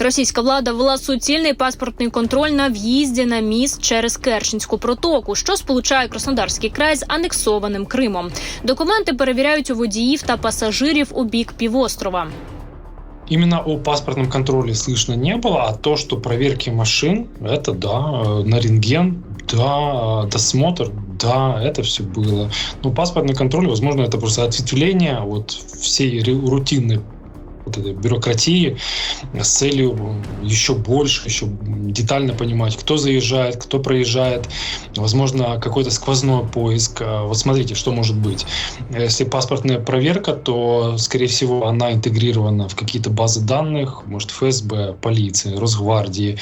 Російська влада ввела суцільний паспортний контроль на в'їзді на міст через Керченську протоку, що сполучає Краснодарський край з анексованим Кримом. Документи перевіряють у водіїв та пасажирів у бік півострова. Именно о паспортном контроле слышно не было, а то, что проверки машин, это да, э, на рентген, да, э, досмотр, да, это все было. Но паспортный контроль, возможно, это просто ответвление от всей ру- рутинной вот этой бюрократии с целью еще больше, еще детально понимать, кто заезжает, кто проезжает, возможно, какой-то сквозной поиск. А Вот смотрите, что может быть. Если паспортная проверка, то, скорее всего, она интегрирована в какие-то базы данных, может, ФСБ, полиции, Росгвардии.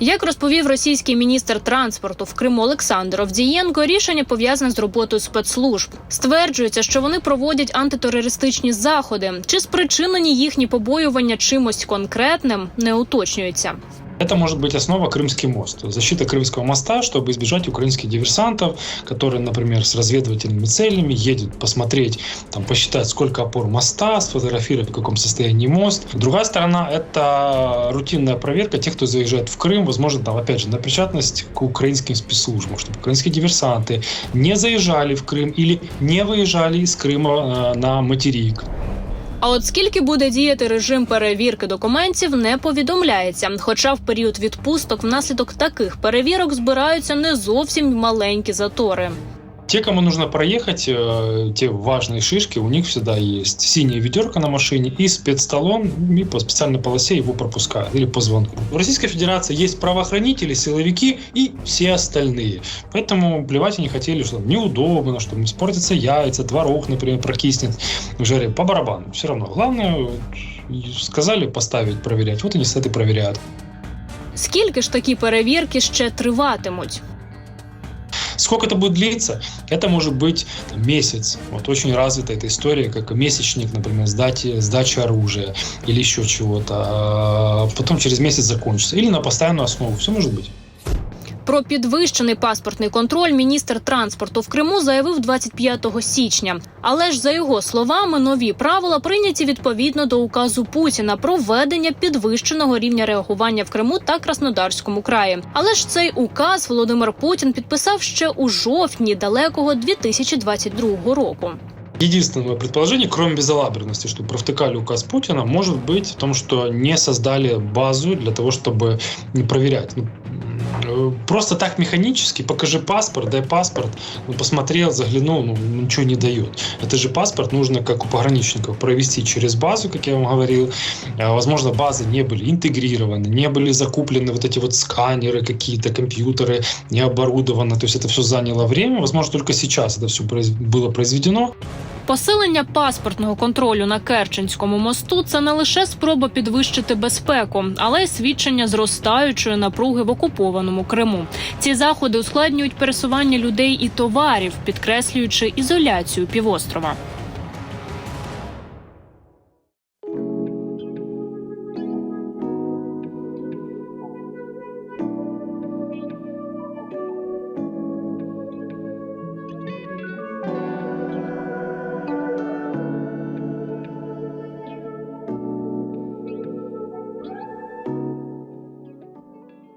Як розповів російський міністр транспорту в Криму Олександр Овдієнко, рішення пов'язане з роботою спецслужб. Стверджується, що вони проводять антитерористичні заходи. Чи спричинені їхні побоювання чимось конкретним, не уточнюється. Это может быть основа Крымский мост. Защита Крымского моста, чтобы избежать украинских диверсантов, которые, например, с разведывательными целями едут посмотреть, там, посчитать, сколько опор моста, сфотографировать, в каком состоянии мост. Другая сторона – это рутинная проверка тех, кто заезжает в Крым, возможно, там, опять же, на причастность к украинским спецслужбам, чтобы украинские диверсанты не заезжали в Крым или не выезжали из Крыма э, на материк. А от скільки буде діяти режим перевірки документів, не повідомляється. Хоча в період відпусток внаслідок таких перевірок збираються не зовсім маленькі затори. Те, кому нужно проехать, э, те важные шишки, у них всегда есть синяя ведерко на машине и спецталон, и по специальной полосе его пропускают или по звонку. В Российской Федерации есть правоохранители, силовики и все остальные. Поэтому плевать они хотели, что неудобно, что испортятся яйца, творог, например, прокиснет в жаре. По барабану. Все равно. Главное, вот, сказали поставить, проверять. Вот они с этой проверяют. Скільки ж такі перевірки ще триватимуть? Сколько это будет длиться? Это может быть там, месяц. Вот очень развита эта история, как месячник, например, сдачи, сдачи оружия или еще чего-то. А Потом через месяц закончится. Или на постоянную основу. Все может быть. Про підвищений паспортний контроль міністр транспорту в Криму заявив 25 січня. Але ж за його словами, нові правила прийняті відповідно до указу Путіна про введення підвищеного рівня реагування в Криму та Краснодарському краї. Але ж цей указ Володимир Путін підписав ще у жовтні далекого 2022 року. Единственное мое предположение, кроме безалаберности, что провтыкали указ Путина, может быть в том, что не создали базу для того, чтобы не проверять. Э, Просто так механически, покажи паспорт, дай паспорт, ну, посмотрел, заглянул, ну, ничего не дает. Это же паспорт нужно, как у пограничников, провести через базу, как я вам говорил. А, Возможно, базы не были интегрированы, не были закуплены вот эти вот сканеры какие-то, компьютеры, не оборудовано. То есть это все заняло время. Возможно, только сейчас это все было произведено. Посилення паспортного контролю на Керченському мосту це не лише спроба підвищити безпеку, але й свідчення зростаючої напруги в окупованому Криму. Ці заходи ускладнюють пересування людей і товарів, підкреслюючи ізоляцію півострова.